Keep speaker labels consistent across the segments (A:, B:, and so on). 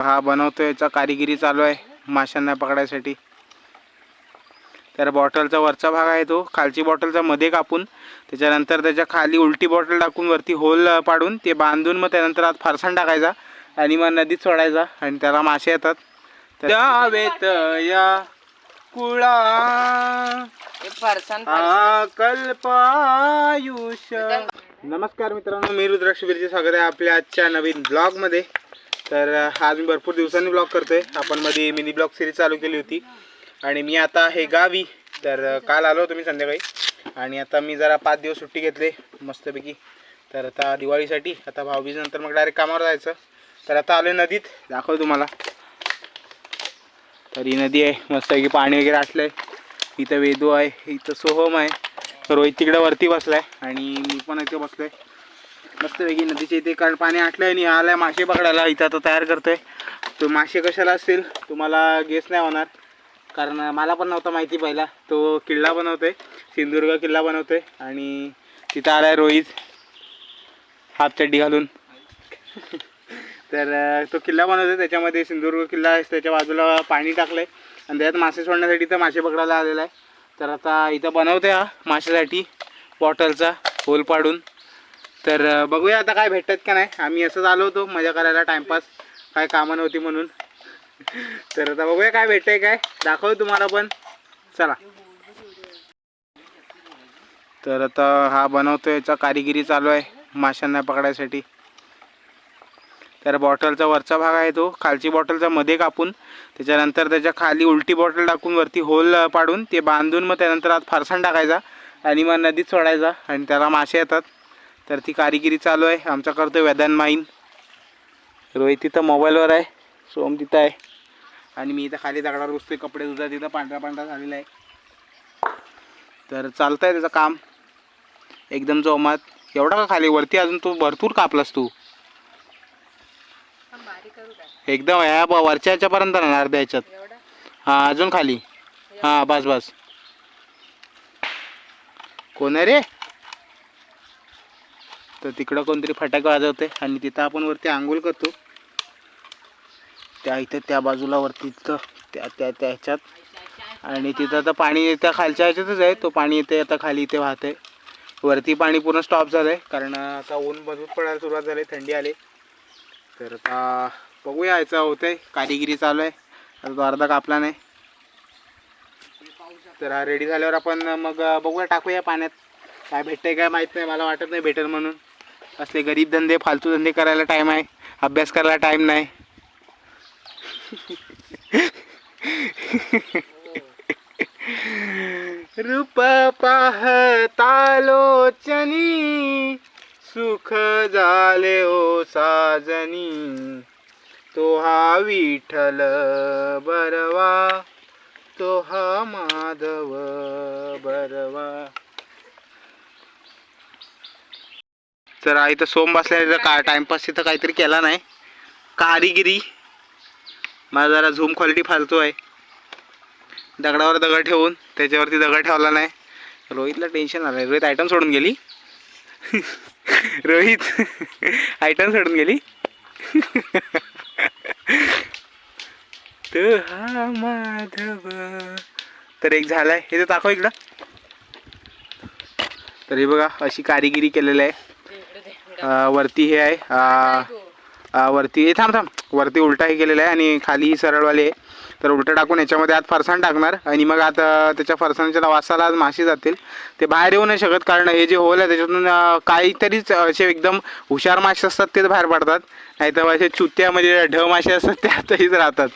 A: हा बनवतो याचा कारिगिरी चालू आहे माशांना पकडायसाठी. तर बॉटलचा वरचा भाग आहे तो खालची बॉटलचा मध्ये कापून त्याच्यानंतर त्याच्याखाली उलटी बॉटल टाकून वरती होल पाडून ते बांधून मग त्यानंतर आत फारसाण टाकायचा आणि मग नदीत सोडायचा आणि त्याला मासे येतात. तर त्यावेत या कुळा
B: हे
A: हा कल्पायुष नमस्कार मित्रांनो मी रुद्राक्ष बिरचे स्वागत आहे आपल्या आजच्या नवीन ब्लॉगमध्ये. तर आज मी भरपूर दिवसांनी ब्लॉग करतोय. आपण मध्ये मिनी ब्लॉग सिरीज चालू केली होती. आणि मी आता हे गावी. तर काल आलो होतो मी संध्याकाळी. आणि आता मी जरा पाच दिवस सुट्टी घेतली मस्तपैकी. तर आता दिवाळीसाठी आता भाऊबीज नंतर मग डायरेक्ट कामावर जायचं. तर आता आलो नदीत. दाखव तुम्हाला. तर ही नदी आहे. मस्तपैकी पाणी वगैरे असलं आहे इथं वेदू आहे. इथं सोहम आहे. रोहित तिकडं वरती बसलाय. आणि मी पण इथे बसलोय. मस्तपैकी नदीच्या इथे कारण पाणी आटलं आणि आलाय मासे पकडायला. इथं आता तयार करतोय. तो मासे कशाला असतील तुम्हाला गेस नाही होणार. कारण मला पण नव्हता माहिती पहिला. तो किल्ला बनवतोय. सिंधुदुर्ग किल्ला बनवतोय. आणि तिथं आलाय रोहित. हाफ चड्डी घालून. तर तो किल्ला बनवतोय. त्याच्यामध्ये सिंधुदुर्ग किल्ला आहे. त्याच्या बाजूला पाणी टाकलंय. आणि त्याच्यात मासे सोडण्यासाठी इथं मासे पकडायला आलेला आहे. तर आता इथं बनवते हा माशासाठी. बॉटलचा होल पाडून. तर बघूया आता काय भेटतात का नाही. आम्ही असंच आलो होतो मजा करायला टाइमपास काय कामं नव्हती म्हणून. तर आता बघूया काय भेटतंय काय. दाखव तुम्हाला पण. चला. तर आता हा बनवतो याचा कारिगिरी चालू आहे माशांना पकडायसाठी. तर बॉटलचा वरचा भाग आहे तो. खालची बॉटलचा मध्ये कापून त्याच्यानंतर त्याच्याखाली उलटी बॉटल टाकून वरती होल पाडून ते बांधून मग त्यानंतर आत फारसाण टाकायचा आणि मग नदीत सोडायचा आणि त्याला मासे येतात. तर ती कारिगिरी चालू आहे. आमचा करतो वेदान माईन. रोहित तिथं मोबाईलवर आहे. सोम तिथं आहे. आणि मी इथं खाली दगडावर बसतोय. कपडे धुता तिथं पांढरा पांढरा झालेला आहे. तर चालतं आहे त्याचं काम. एकदम जोमात. एवढा का खाली? वरती अजून तू भरपूर कापलास तू. एकदम ह्या वरच्या ह्याच्यापर्यंत ना अर्ध्या ह्याच्यात. हां अजून खाली. हां बस बस. कोण आहे रे? तर तिकडं कोणतरी फटाके वाजवते आणि तिथं आपण वरती आंघोळ करतो. त्या इथं त्या बाजूला वरती तिथं त्या त्या त्या ह्याच्यात आणि तिथं आता पाणी त्या खालच्या ह्याच्यातच आहे. तो पाणी येते आता खाली इथे वाहत आहे वरती पाणी पूर्ण स्टॉप झालं आहे कारण आता ऊन मजबूत पडायला सुरुवात झाली थंडी आली. तर आता बघूया ह्याचं होतं आहे कारिगिरी चालू आहे. आता तो अर्धा कापला नाही. तर हा रेडी झाल्यावर आपण मग बघूया टाकूया पाण्यात. काय भेटतंय काय माहीत नाही. मला वाटत नाही भेटेल म्हणून. असले गरीब धंदे फालतू धंदे करायला टाईम आहे. अभ्यास करायला टाईम नाही. रूप पाहतालोचनी सुख झाले ओ साजनी. तो हा विठ्ठल बरवा तो हा माधव बरवा. तर आई तर सोम बसल्या का टाइमपास तिथं काहीतरी केला नाही. कारिगिरी. माझा जरा झूम क्वालिटी फालतू आहे. दगडावर दगड ठेवून त्याच्यावरती दगड ठेवला नाही. रोहितला टेन्शन आलं रोहित आयटम सोडून गेली. रोहित आयटम सोडून गेली. तर हा माधव. तर एक झालाय. हे तर दाखव इकडं. तर हे बघा अशी कारिगिरी केलेली आहे. वरती हे आहे. वरती हे थांब थांब. वरती उलटा हे केलेलं आहे आणि खाली ही सरळवाली आहे. तर उलटं टाकून याच्यामध्ये आत फरसाण टाकणार आणि मग आता त्याच्या फरसाणच्या वासाला आज मासे जातील. ते बाहेर येऊ नाही शकत कारण हे जे होल आहे त्याच्यातून काहीतरीच असे एकदम हुशार मासे असतात तेच बाहेर पडतात. नाही तर असे चुत्या म्हणजे ढ मासे असतात ते आताहीच राहतात.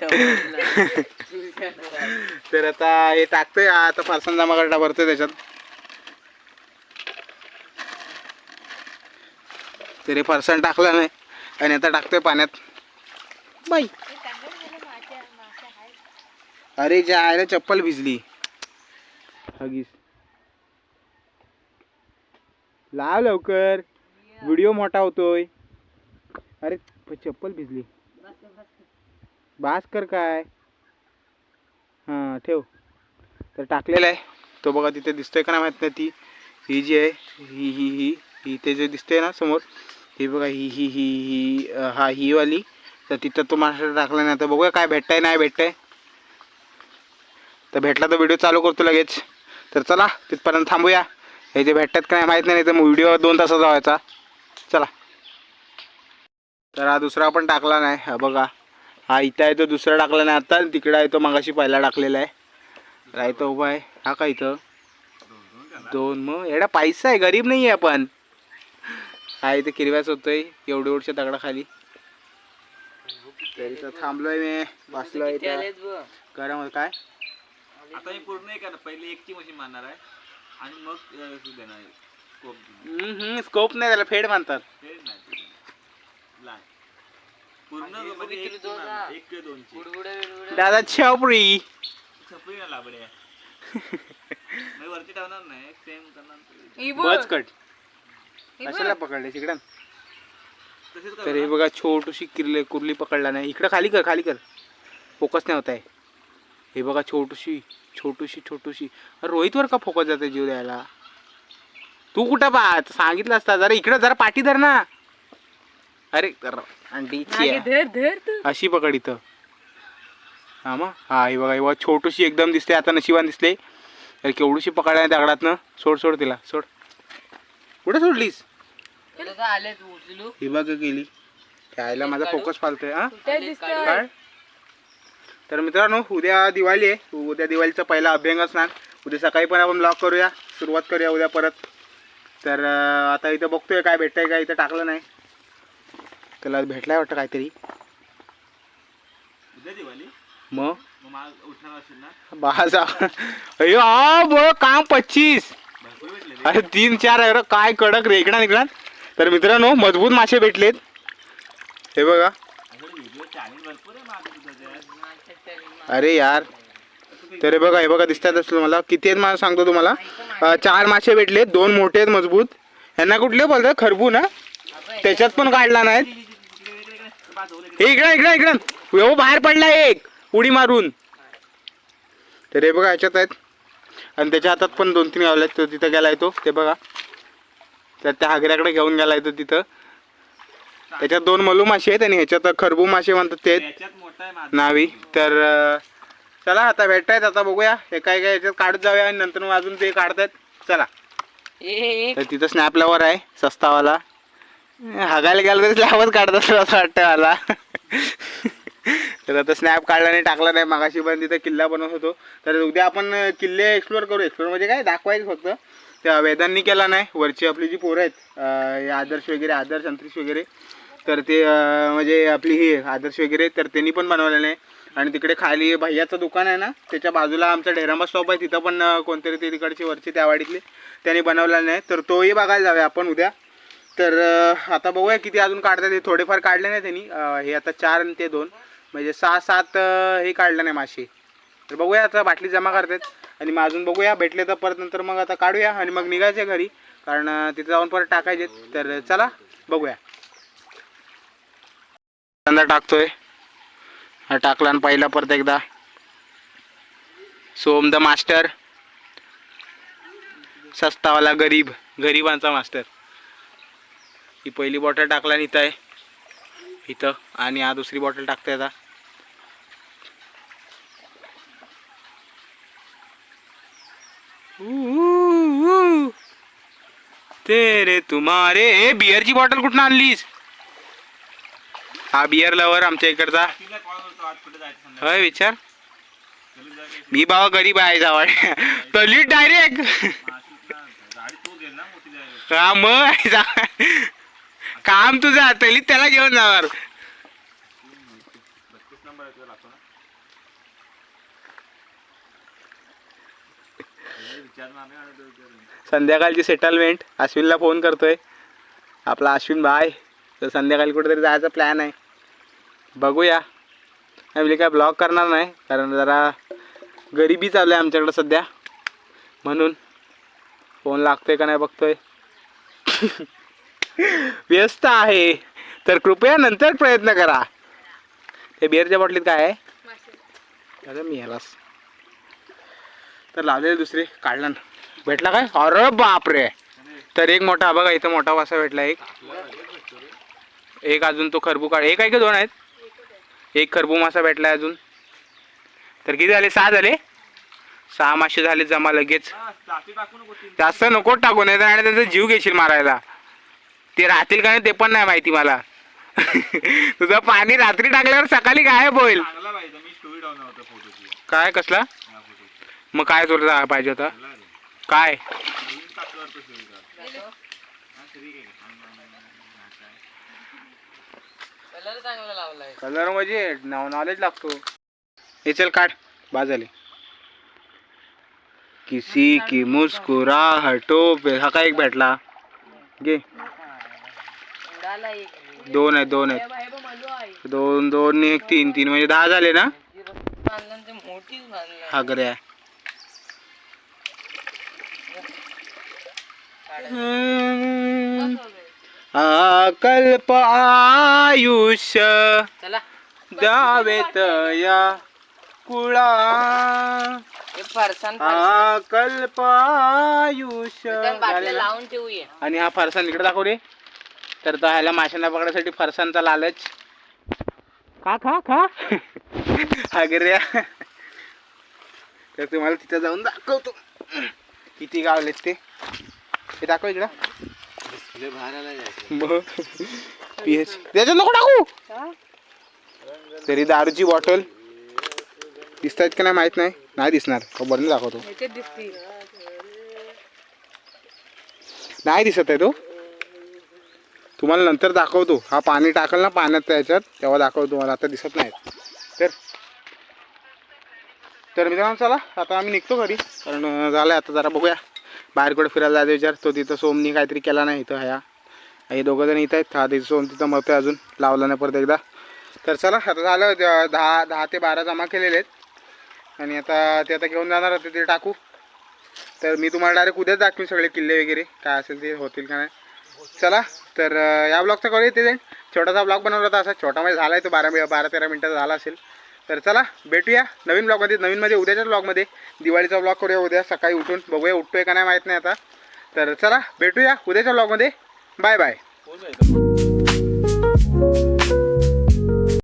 A: तर आता हे टाकतोय. आता फरसाण जमा करता भरतोय त्याच्यात. तर फरसाण टाकलं नाही. आणि आता टाकतोय पाण्यात. बाई. अरे जे आहे चप्पल भिजली. हगीस. लाव लवकर. व्हिडिओ मोठा होतोय. अरे चप्पल भिजली. बास कर काय? हां ठेव. तर टाकलेलं आहे. तो बघा तिथे दिसतोय का नाही माहीत नाही. ती ही जी आहे ही ही ही ही ते जे दिसते ना समोर हे बघा ही ही ही ही हा ही वाली. तर तिथं तो मास्टर टाकला नाही तर बघूया काय भेटत आहे नाही भेटत आहे तर भेटला तर व्हिडिओ चालू करतो लगेच. तर चला तिथपर्यंत थांबूया. हे जे भेटतात काय माहीत नाही तर मग व्हिडिओ दोन तासाचा व्हायचा. चला. तर हा दुसरा पण टाकला नाही हा बघा. हा इथं आहे तो दुसरा टाकला नाही आता. तिकडं आहे तो मगाशी पहिला टाकलेला आहे. रायता उभा आहे. हा का इथं? दोन मग. एवढा पैसा आहे गरीब नाही आहे आपण. हा इथं किरव्याच होतोय एवढ्या एवढच्या दगडाखाली तरी तर थांबलोय मी बसलोय इथं. गरम होत काय
C: आता मी पूर्ण नाही करणार पहिले एकची मशीन मारणार आहे आणि मग देणार आहे. scope देणार.
A: स्कोप नाही त्याला फेड म्हणतात
C: नाही ते देणार. लहान. पूर्ण
B: आणि बघितली
C: एक
B: दोन
C: मारणार,
B: ना.
C: एक किंवा दोनची
B: बुडबुडे बिडबुडे.
A: दादा छपरी
C: छपरी ना लाबड्या मी वरती ठेवणार नाही सेम करणार
A: कट
B: बघ.
A: कशाला पकडले तिकडं
C: तसेच
A: तर हे बघा छोटूशी किरले कुर्ली पकडला नाही. इकडं खाली कर खाली कर. फोकस नाही होत आहे. हे बघा छोटूशी छोटूशी छोटूशी. अरे रोहितवर का फोकस जाते जीव द्यायला? तू कुठं पाहत सांगितलं असता. जरा इकडं जरा पाठी धर ना. अरे अशी पकड इथं. हा मग? हा हे बघा हे बघा छोटूशी एकदम दिसते. आता नशिबान दिसले. अरे केवढीशी पकडल्या दगडातनं सोड सोड तिला. सोड. कुठं सोडलीस?
B: आलेत उचलू.
A: ही बघ गेली. त्याला माझा फोकस पालतोय हा? काय? तर मित्रांनो उद्या दिवाळी आहे. उद्या दिवाळीचा पहिला अभ्यंग स्नान उद्या सकाळी पण आपण ब्लॉग करूया. सुरुवात करूया उद्या परत. तर आता इथं बघतोय काय भेटतंय काय इथं टाकलं नाही. त्याला भेटलाय वाटतं काहीतरी.
C: उद्या दिवाळी?
A: मग? बाजा अयो बघ काम पच्चीस. अरे तीन चार अरे काय कडक रेकडा निघणार तर मित्रांनो मजबूत मासे भेटलेत. हे बघा.
C: अरे
A: यार. तर हे बघा हे बघा दिसतात असलं मला किती आहेत मला सांगतो तुम्हाला. चार मासे भेटले दोन मोठे आहेत मजबूत. यांना कुठले बोलतात? खरबू ना त्याच्यात पण काढला नाहीत. हे इकडं इकडं इकडं. हो बाहेर पडला एक. उडी मारून. तर हे बघा ह्याच्यात आहेत. आणि त्याच्या हातात पण दोन तीन गावले आहेत. तो तिथं गेला तो. ते बघा. तर त्या हागऱ्याकडे घेऊन गेलाय तो तिथं. त्याच्यात दोन मलू मासे आहेत आणि ह्याच्यात खरबू मासे म्हणतात ते नावी. तर चला आता भेटतायत आता बघूया. हे काय काय याच्यात काढत जाऊया आणि नंतर मग अजून ते काढतायत. चला.
B: ए
A: तर तिथं स्नॅप लवर आहे सस्तावाला. हागायला गेलं तरी स्लॅबच काढत असतो असं वाटतं मला. तर आता स्नॅप काढला नाही टाकला नाही. मागाशी पण तिथं किल्ला बनवत होतो. तर उद्या आपण किल्ले एक्सप्लोअर करू. एक्सप्लोअर म्हणजे काय? दाखवायचं फक्त. त्या वेदांनी केला नाही. वरची आपली जी पोरं आहेत हे आदर्श वगैरे आदर्श अंतरिक्ष वगैरे तर ते म्हणजे आपली ही आदर्श वगैरे तर त्यांनी पण बनवलेलं नाही आणि तिकडे खाली भैयाचं दुकान आहे ना त्याच्या बाजूला आमचा डेरामा स्टॉप आहे. तिथं पण कोणतरी ते तिकडची वरची त्या वाडीतली त्यांनी बनवलेलं नाही. तर तोही बघायला जाऊया आपण उद्या. तर आता बघूया किती अजून काढतात ते थोडेफार काढले नाही त्यांनी. हे आता चार आणि ते दोन. म्हणजे सहा सात हे काढलं नाही मासे तर बघूया आता बाटली जमा करतात. आणि मग अजून बघूया भेटले तर परत नंतर मग आता काढूया आणि मग निघायचे घरी. कारण तिथे जाऊन परत टाकायचे तर चला बघूया. कांदा टाकतोय. हा टाकला आणि पहिला परत एकदा. सोम द मास्टर. सस्तावाला गरीब गरीबांचा मास्टर. ही पहिली बॉटल टाकला आणि इथं आहे. इथं. आणि हा दुसरी बॉटल टाकते आता. तेरे तुम्हारे. ए बिअरची बॉटल कुठनं आणलीस? हा बिअर लवर आमच्या इकडचा. होय विचार. मी बाबा गरीब आहे जावा तलीट डायरेक्ट हा मग. जा काम तुझं हातली त्याला घेऊन जाणार. संध्याकाळची सेटलमेंट अश्विनला फोन करतोय. आपला अश्विन भाय तर संध्याकाळी कुठेतरी जायचा प्लॅन आहे. बघूया. म्हणजे काय ब्लॉग करणार नाही कारण जरा गरिबी चालू आहे आमच्याकडं सध्या. म्हणून फोन लागतोय का नाही बघतोय. व्यस्त आहे. तर कृपया नंतर प्रयत्न करा. ते बिअरच्या बाटलीत काय आहे? अरे मी यालाच. तर लावलेले दुसरे काढला ना. भेटला काय? अरे बापरे. तर एक मोठा बघा इथं मोठा वासा भेटला एक. एक अजून तो खरबू काढ एक आहे का दोन आहेत? एक खरबू मासा भेटला अजून. तर किती झाले? सहा झाले? सहा मासे झाले जमा लगेच. जास्त नको टाकू नाही आणि त्यांचा जीव घेशील मारायला. ते राहतील का नाही ते पण नाही माहिती मला. तुझं पाणी रात्री टाकल्यावर सकाळी गायब होईल. काय कसला? मग काय तुला पाहिजे होता. काय.
B: कलर
A: म्हणजे नॉलेज लागतो. हे चल काढ. बाजाले किसी की मुस्कुराहटो पे हा काय एक भेटला? घे. दोन आहेत दोन आहेत. दोन दोन एक तीन तीन. म्हणजे दहा झाले ना? हागऱ्या अकल्प आयुष्य
B: चला.
A: द्यावेत या कुळा.
B: हे
A: अकल्प आयुष्य. आणि हा फरसाण इकडे दाखव रे. तर तो ह्याला माशांना पकडायसाठी फरसाणचा लालच. खा खा खा. अगऱ्या तर तुम्हाला तिथं जाऊन दाखवतो. किती गावलेत ते. ते दाखव इकडं. P H. त्याच्यात नको टाकू. तरी दारूची बॉटल. दिसत आहेत का नाही माहीत नाही. नाही दिसणार. तो बरं दाखवतो. नाही दिसत आहे तो. तुम्हाला नंतर दाखवतो. हा पाणी टाकल ना पाण्यात त्याच्यात तेव्हा दाखवतो तुम्हाला. आता दिसत नाही तर तर मित्रांनो चला आता आम्ही निघतो घरी. कारण झालं आता जरा बघूया. बाहेर कुठे फिरायला जायचा विचार. तो तिथं सोमनी काहीतरी केला नाही इथं ह्या. हे दोघं जण इथं आहेत. हा तिथं सोम तिथं मरतोय अजून. लावला नाही परत एकदा. तर चला आता झालं द- दहा दहा ते बारा जमा केलेले आहेत. आणि आता ते आता घेऊन जाणार होते ते टाकू. तर मी तुम्हाला डायरेक्ट उद्याच दाखवीन सगळे किल्ले वगैरे. काय असेल ते होतील का नाही. चला तर या ब्लॉगचा करूया येते जाईल छोटासा ब्लॉग बनवला होता असा. छोटा म्हणजे झाला आहे तो बारा बारा तेरा मिनटाचा झाला असेल. तर चला भेटूया नवीन ब्लॉगमध्ये नवीनमध्ये म्हणजे उद्याच्याच ब्लॉगमध्ये दिवाळीचा ब्लॉग करूया उद्या. सकाळी उठून बघूया उठतोय का नाही माहीत नाही आता. तर चला भेटूया उद्याच्या ब्लॉगमध्ये बाय बाय